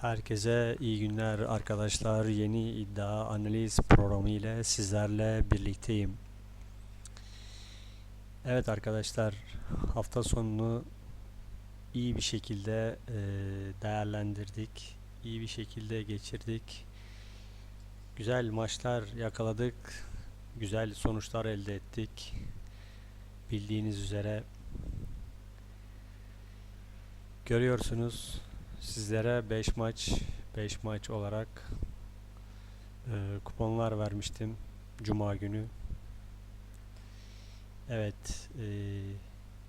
Herkese iyi günler arkadaşlar. Yeni iddia analiz programı ile sizlerle birlikteyim. Evet arkadaşlar, hafta sonunu iyi bir şekilde e, değerlendirdik. İyi bir şekilde geçirdik. Güzel maçlar yakaladık. Güzel sonuçlar elde ettik. Bildiğiniz üzere görüyorsunuz sizlere 5 maç 5 maç olarak e, kuponlar vermiştim cuma günü. Evet, e,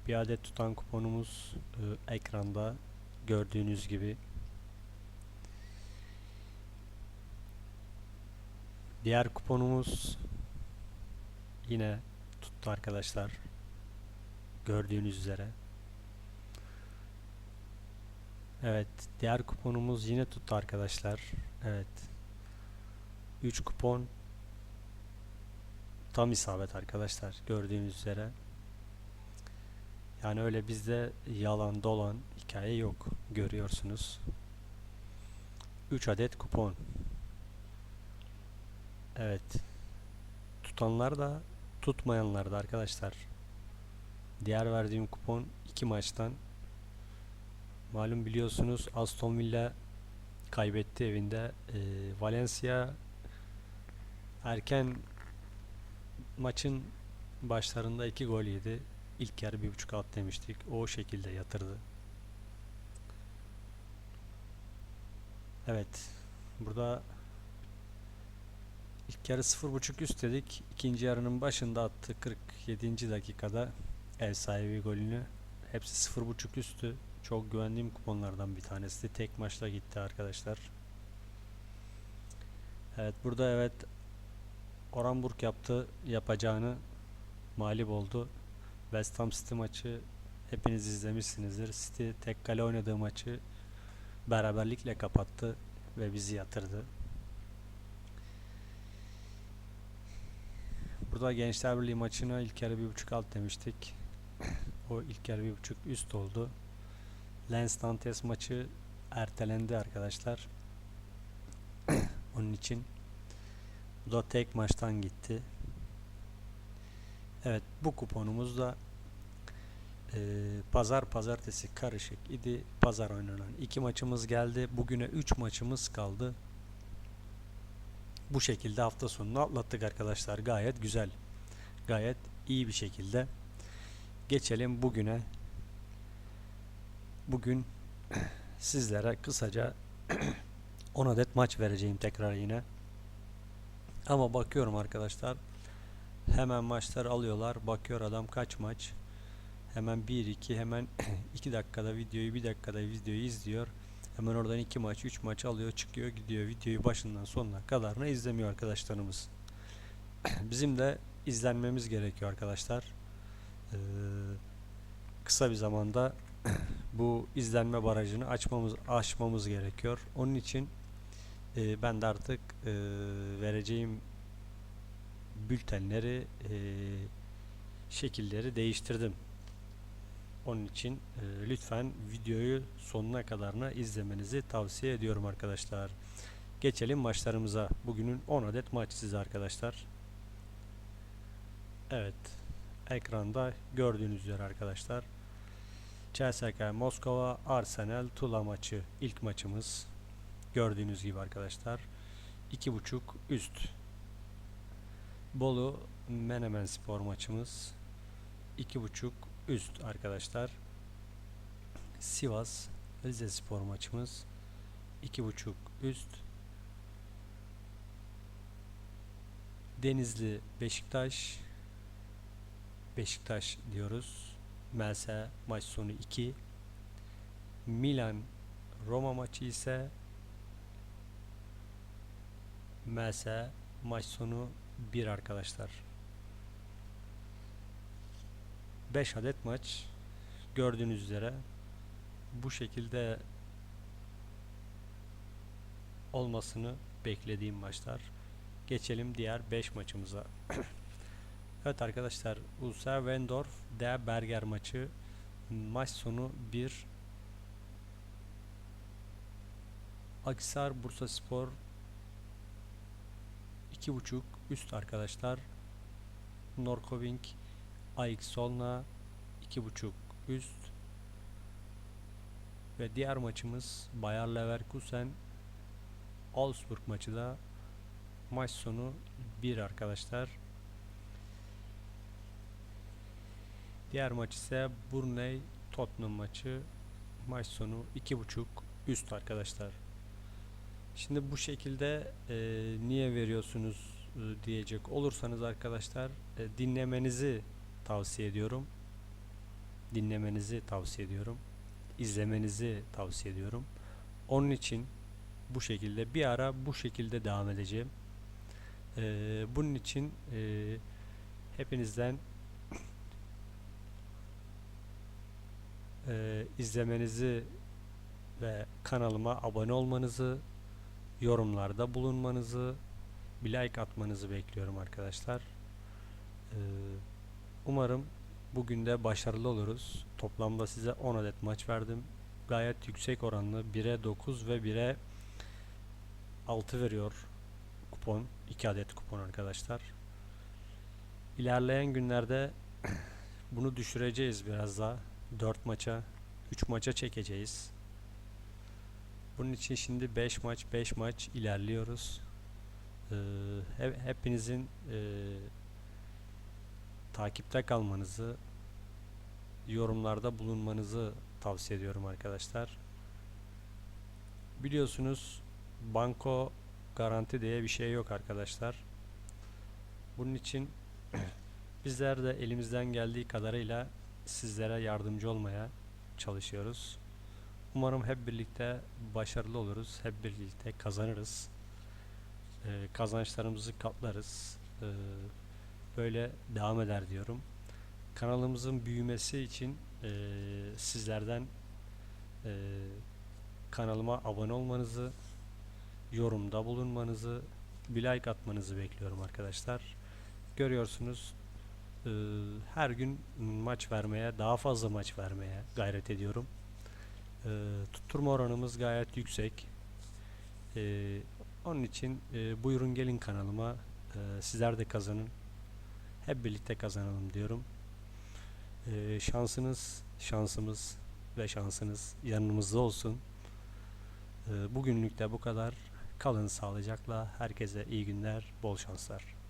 bir adet tutan kuponumuz e, ekranda gördüğünüz gibi. Diğer kuponumuz yine tuttu arkadaşlar. Gördüğünüz üzere. Evet, diğer kuponumuz yine tuttu arkadaşlar. Evet. 3 kupon tam isabet arkadaşlar gördüğünüz üzere. Yani öyle bizde yalan dolan hikaye yok görüyorsunuz. 3 adet kupon. Evet. Tutanlar da tutmayanlar da arkadaşlar. Diğer verdiğim kupon 2 maçtan Malum biliyorsunuz Aston Villa kaybetti evinde. E, Valencia erken maçın başlarında iki gol yedi. İlk yarı bir buçuk at demiştik. O şekilde yatırdı. Evet. Burada ilk yarı sıfır buçuk üst dedik. İkinci yarının başında attı 47. dakikada ev sahibi golünü. Hepsi sıfır buçuk üstü. Çok güvendiğim kuponlardan bir tanesi. Tek maçla gitti arkadaşlar. Evet burada evet Oranburg yaptı yapacağını mağlup oldu. West Ham City maçı hepiniz izlemişsinizdir. City tek kale oynadığı maçı beraberlikle kapattı ve bizi yatırdı. Burada Gençler Birliği maçına ilk yarı bir buçuk alt demiştik. o ilk yarı bir buçuk üst oldu. Lens Nantes maçı ertelendi arkadaşlar. Onun için bu da tek maçtan gitti. Evet bu kuponumuz da e, pazar pazartesi karışık idi. Pazar oynanan iki maçımız geldi. Bugüne 3 maçımız kaldı. Bu şekilde hafta sonunu atlattık arkadaşlar. Gayet güzel. Gayet iyi bir şekilde. Geçelim bugüne. Bugün sizlere kısaca 10 adet maç vereceğim tekrar yine. Ama bakıyorum arkadaşlar. Hemen maçlar alıyorlar. Bakıyor adam kaç maç. Hemen 1 2 hemen 2 dakikada videoyu 1 dakikada videoyu izliyor. Hemen oradan 2 maç 3 maç alıyor çıkıyor gidiyor. Videoyu başından sonuna kadarını izlemiyor arkadaşlarımız. Bizim de izlenmemiz gerekiyor arkadaşlar. Ee, kısa bir zamanda bu izlenme barajını açmamız aşmamız gerekiyor. Onun için e, ben de artık e, vereceğim bültenleri e, şekilleri değiştirdim. Onun için e, lütfen videoyu sonuna kadarına izlemenizi tavsiye ediyorum arkadaşlar. Geçelim maçlarımıza. Bugünün 10 adet maç size arkadaşlar. Evet. Ekranda gördüğünüz üzere arkadaşlar. CSKA Moskova Arsenal Tula maçı. İlk maçımız gördüğünüz gibi arkadaşlar. 2.5 üst. Bolu Menemen Spor maçımız. 2.5 üst arkadaşlar. Sivas Rize Spor maçımız. 2.5 üst. Denizli Beşiktaş. Beşiktaş diyoruz Melse maç sonu 2. Milan Roma maçı ise Melse maç sonu 1 arkadaşlar. 5 adet maç gördüğünüz üzere bu şekilde olmasını beklediğim maçlar. Geçelim diğer 5 maçımıza. Evet arkadaşlar Ulster Wendorf D Berger maçı maç sonu 1 Akisar Bursa Spor 2.5 üst arkadaşlar. Norkoving AX Solna 2.5 üst. Ve diğer maçımız Bayer Leverkusen Augsburg maçı da maç sonu 1 arkadaşlar. Diğer maç ise Burnley Tottenham maçı maç sonu 2.5 üst arkadaşlar. Şimdi bu şekilde e, niye veriyorsunuz e, diyecek olursanız arkadaşlar e, dinlemenizi tavsiye ediyorum. Dinlemenizi tavsiye ediyorum. İzlemenizi tavsiye ediyorum. Onun için bu şekilde bir ara bu şekilde devam edeceğim. E, bunun için e, hepinizden e, izlemenizi ve kanalıma abone olmanızı, yorumlarda bulunmanızı, bir like atmanızı bekliyorum arkadaşlar. Ee, umarım bugün de başarılı oluruz. Toplamda size 10 adet maç verdim. Gayet yüksek oranlı 1'e 9 ve 1'e 6 veriyor kupon. 2 adet kupon arkadaşlar. İlerleyen günlerde bunu düşüreceğiz biraz daha. 4 maça, 3 maça çekeceğiz. Bunun için şimdi 5 maç 5 maç ilerliyoruz. Ee, he- hepinizin e, takipte kalmanızı, yorumlarda bulunmanızı tavsiye ediyorum arkadaşlar. Biliyorsunuz banko garanti diye bir şey yok arkadaşlar. Bunun için bizler de elimizden geldiği kadarıyla sizlere yardımcı olmaya çalışıyoruz. Umarım hep birlikte başarılı oluruz. Hep birlikte kazanırız. Ee, kazançlarımızı katlarız. Ee, böyle devam eder diyorum. Kanalımızın büyümesi için e, sizlerden e, kanalıma abone olmanızı, yorumda bulunmanızı, bir like atmanızı bekliyorum arkadaşlar. Görüyorsunuz e, her gün maç vermeye, daha fazla maç vermeye gayret ediyorum. E, tutturma oranımız gayet yüksek. E, onun için e, buyurun gelin kanalıma. E, sizler de kazanın. Hep birlikte kazanalım diyorum. E, şansınız, şansımız ve şansınız yanımızda olsun. E, bugünlük de bu kadar. Kalın sağlıcakla. Herkese iyi günler, bol şanslar.